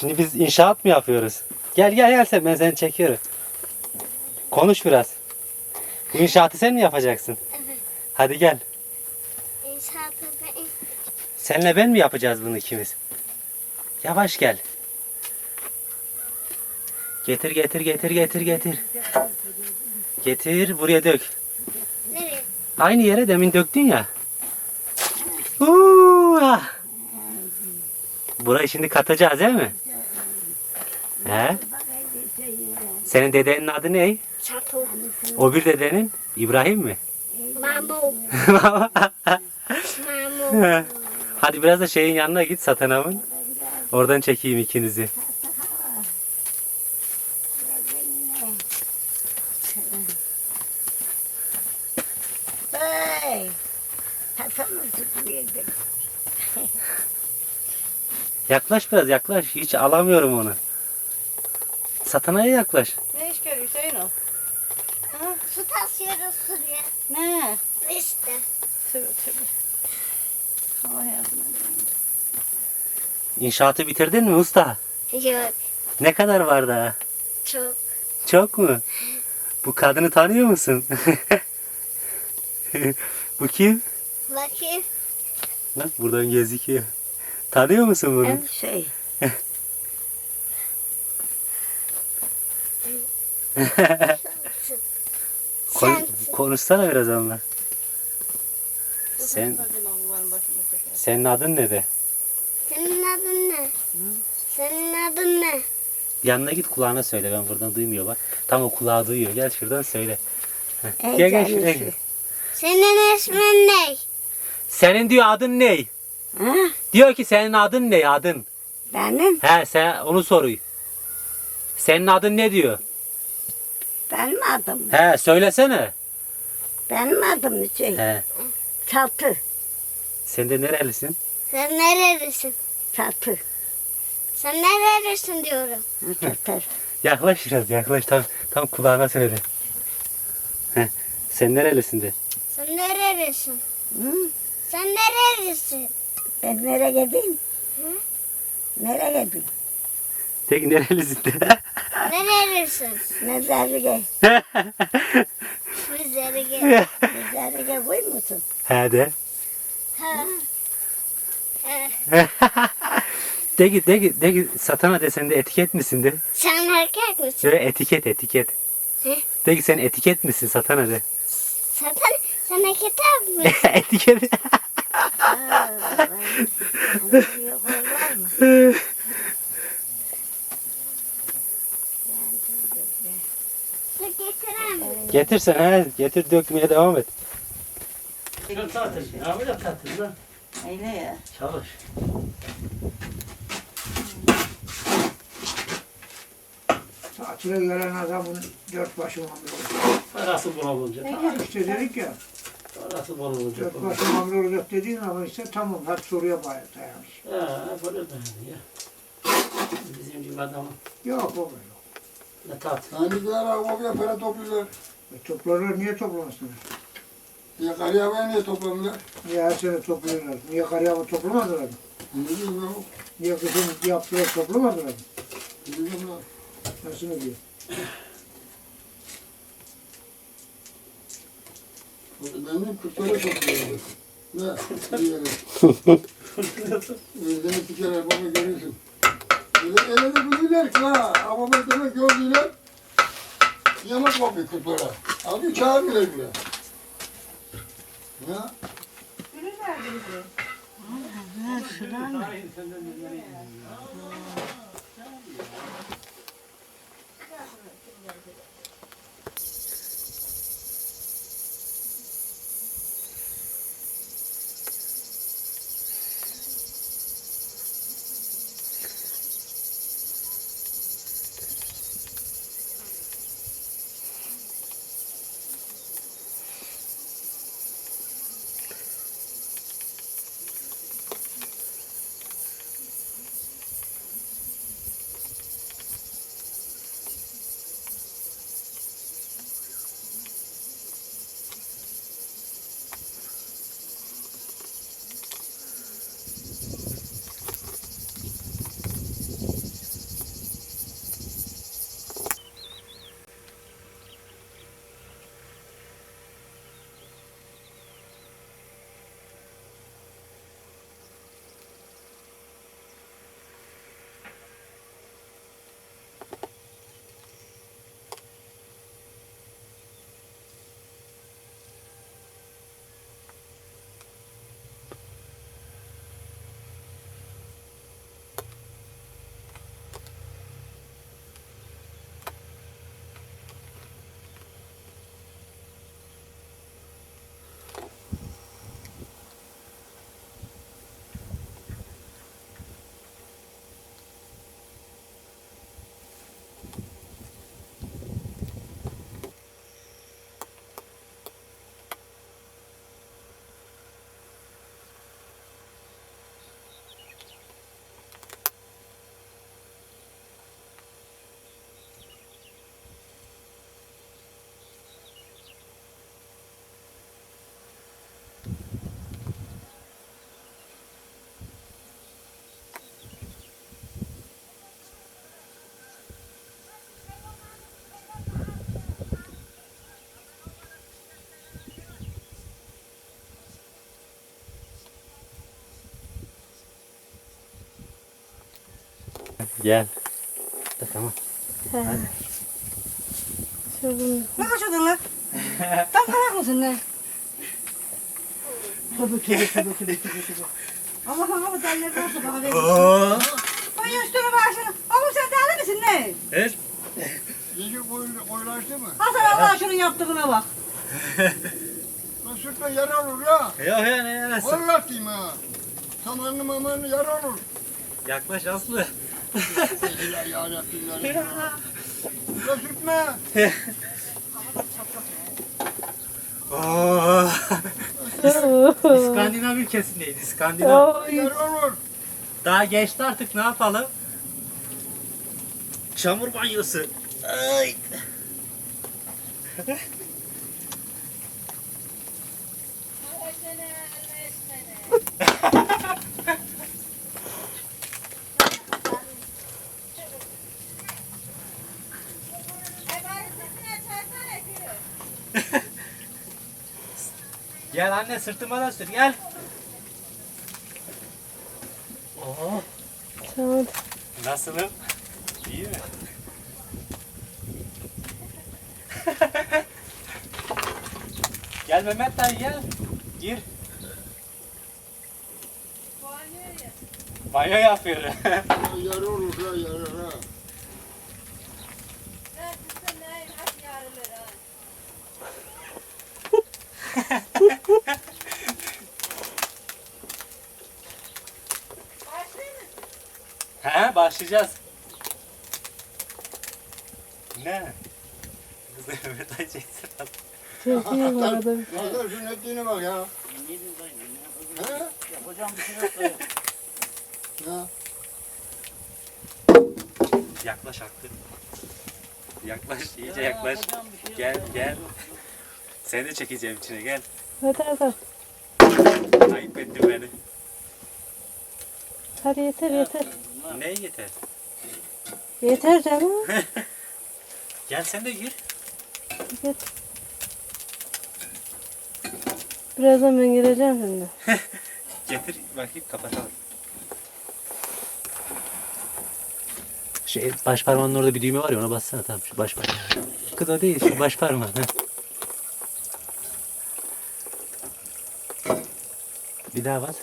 Şimdi biz inşaat mı yapıyoruz? Gel gel gel sen ben seni çekiyorum. Konuş biraz. Bu inşaatı sen mi yapacaksın? Evet. Hadi gel. İnşaatı ben Senle ben mi yapacağız bunu ikimiz? Yavaş gel. Getir getir getir getir getir. Getir buraya dök. nereye? Aynı yere demin döktün ya. Uuu, ah. Burayı şimdi katacağız değil mi? He? Senin dedenin adı ne? Çatı. O bir dedenin İbrahim mi? Mamu. Mamu. Hadi biraz da şeyin yanına git satanamın. Oradan çekeyim ikinizi. Yaklaş biraz yaklaş. Hiç alamıyorum onu. Satanaya yaklaş. Ne iş görüyor Hüseyin o? Su taşıyoruz suya. Ne? İşte. Tövbe tövbe. Allah yardım İnşaatı bitirdin mi usta? Yok. Ne kadar var daha? Çok. Çok mu? Bu kadını tanıyor musun? Bu kim? Bakayım. Bak buradan gözüküyor. Tanıyor musun bunu? Hem şey, Kon- konuşsana biraz onunla. Sen, senin adın ne de? Senin adın ne? Senin adın ne? Yanına git kulağına söyle ben buradan duymuyor bak. Tam o kulağı duyuyor. Gel şuradan söyle. Heh. Gel gel şuraya gel. Senin ismin ne? Senin diyor adın ne? ha? Diyor ki senin adın ne adın? Benim, He sen onu soruyor. Senin adın ne diyor? Benim adım. He söylesene. Benim adım şey, He. Çatı, Sen de nerelisin? Sen nerelisin? çatı. Sen nerelisin diyorum. Çatı. Yaklaş biraz yaklaş tam tam kulağına söyle. He. Sen nerelisin de? Sen nerelisin? Hı? Sen nerelisin? Ben nereye gideyim? Hı? Nereye gideyim? Tek nerelisin de? Nerelisin? Bizlere gel. mezarlığa koy musun? He de. Ha. De git de git de git satana de sen de etiket misin de? Sen erkek misin? Şöyle etiket etiket. He? De ki sen etiket misin satana de. Zaten sana kitap mı? etiket. Aa, ben- Yok var mı? Su getirem mi? Getir sen he. Getir dökmeye devam et. Tartış. Ne yapacak tartış lan? Öyle ya. Çalış. Tatile gelen adamın dört başı mamur olacak. Parası bol olunca. İşte dedik ya, Parası bol olunca. dört başı mamur olacak dediğin zaman işte tamam, hadi soruya bay- dayanır. Ha, böyle dayanıyor ya. Bizim gibi adamın Yok o böyle. ne tat. Hangiler arabaya para topluyorlar? E, toplarlar, niye toplamasınlar? Ya karıya niye toplamıyorlar? Niye her sene topluyorlar? Niye karıyavı toplamadılar mı? Ne ya? Niye kışın yaptılar toplamadılar mı? Ne diyeyim ya? Nasıl diyor? Benim kırkları topluyorlar. Ne? Bir yere. Özlemi tükeler bana görürsün. Öyle, öyle de bilirler ki ha. Ama ben demek gördüler. Yemek bakıyor kutlara. Abi kağıt bile bile. Ne? Ürün verdiniz mi? Ver şuradan. Gel. Tamam. Ne kaçırdın lan? Tam karak mısın ne? Tövbe tövbe tövbe tövbe tövbe tövbe. Allah'ım ama derler olsa bana verir. Ay üstüne başını. Oğlum sen deli misin ne? Evet. İyice koyu, koyulaştı mı? Hasan Allah şunun yaptığına bak. Lan sırtla yara olur ya. Yok ya ne yarası. Vallahi diyeyim ha. Tamanlı mamanlı yara olur. Yaklaş Aslı. Ya. Lan sürtme. Oo. İskandinav ülkesindeydi. İskandinav. Olur. Daha geçti artık ne yapalım? Çamur banyosu. Ay. Gel anne sırtıma da sür gel. Oo. Tamam. Nasılım? İyi mi? gel Mehmet dayı gel. Gir. Banyo yapıyorum. Yara olur ha. He başlayacağız. Ne? Kız Mehmet dayı çeksin. Çekeyim arada. Hasan şunun ettiğine bak ya. He? Hocam bir şey yok. Ya. Yaklaş Hakkı. Yaklaş, iyice yaklaş. Gel, gel. Seni de çekeceğim içine, gel. Hadi hadi. Ayıp ettin beni. Hadi yeter yeter. Ne yeter? Yeter canım. Gel sen de gir. Git. Birazdan ben gireceğim şimdi. Getir, bakayım kapatalım. Şey, baş parmağının orada bir düğme var ya ona bassana tamam şu baş parmağı. Kız o değil şu baş parmağı. heh. Bir daha bas.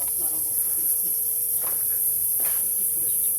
Atların boşluğu değil. İki kürek.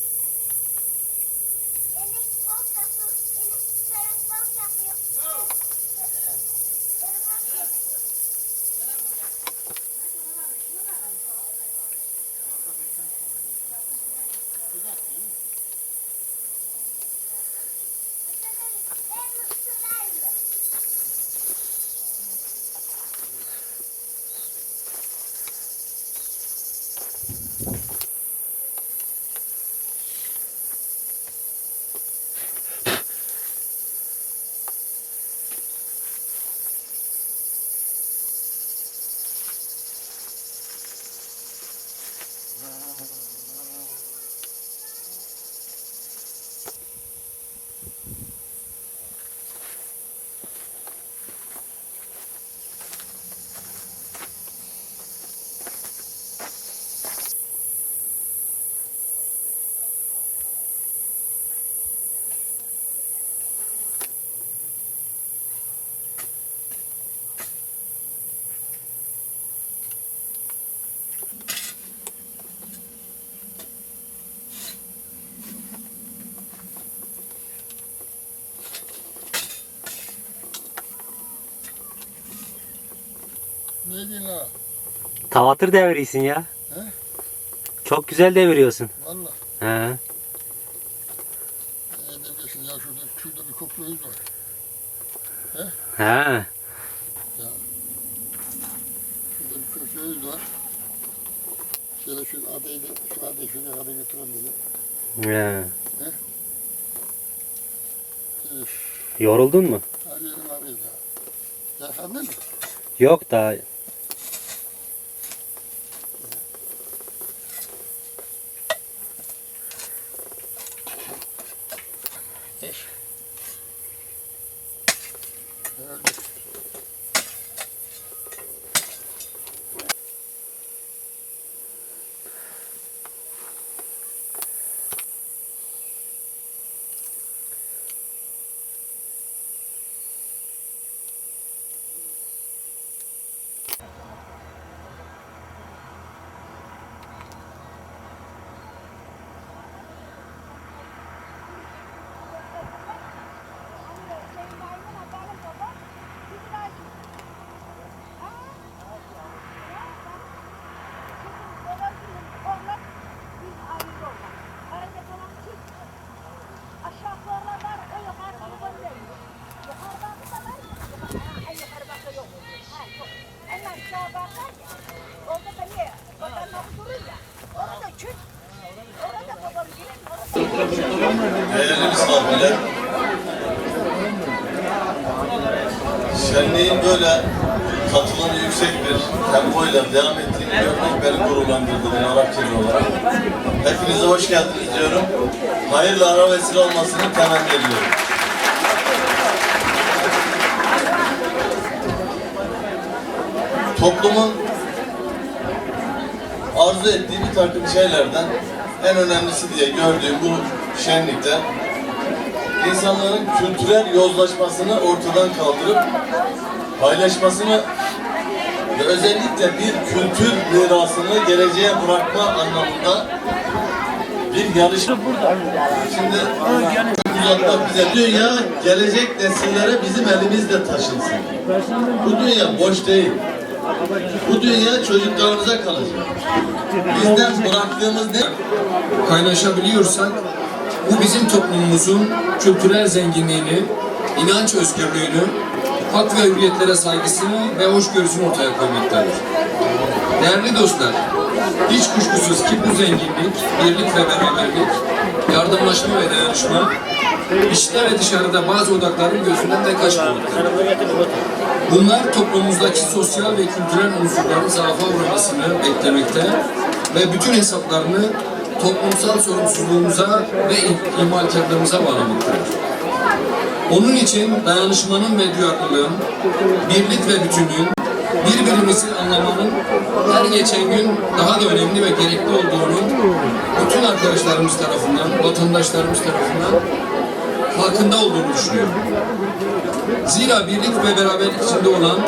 Ne diyorsun ha? Tavatır deviriyorsun ya. He? Çok güzel deviriyorsun. Valla. He. Ne demesin ya şurada, şurada bir iz var. He. Şurada bir köyümüz var. Şöyle şu adayı da, şu adayı şuraya kadar götürelim dedim. He. Üf, Yoruldun mu? her yerim ağrıyor da. Yaşandın mı? Yok daha. Şenliğin böyle katılımı yüksek bir tempoyla devam ettiğini görmek beni gururlandırdı ben Arapçalı olarak. Hepinize hoş geldiniz diyorum. Hayırlı ara vesile olmasını temenni ediyorum. Toplumun arzu ettiği bir takım şeylerden en önemlisi diye gördüğüm bu şenlikte insanların kültürel yozlaşmasını ortadan kaldırıp paylaşmasını ve özellikle bir kültür mirasını geleceğe bırakma anlamında bir yarışma. Şimdi uzatmak bize dünya gelecek nesillere bizim elimizle taşınsın. Bu dünya boş değil. Bu dünya çocuklarımıza kalacak. Bizden bıraktığımız ne? kaynaşabiliyorsak bu bizim toplumumuzun kültürel zenginliğini, inanç özgürlüğünü, hak ve hürriyetlere saygısını ve hoşgörüsünü ortaya koymaktadır. Değerli dostlar, hiç kuşkusuz ki bu zenginlik, birlik ve beraberlik, yardımlaşma ve dayanışma, içte ve dışarıda bazı odakların gözünden de kaçmamaktadır. Bunlar toplumumuzdaki sosyal ve kültürel unsurların zaafa uğramasını beklemekte ve bütün hesaplarını toplumsal sorumsuzluğumuza ve imalkarlığımıza bağlamaktadır. Onun için dayanışmanın ve duyarlılığın, birlik ve bütünlüğün, birbirimizi anlamanın her geçen gün daha da önemli ve gerekli olduğunu bütün arkadaşlarımız tarafından, vatandaşlarımız tarafından farkında olduğunu düşünüyorum. Zira birlik ve beraberlik içinde olan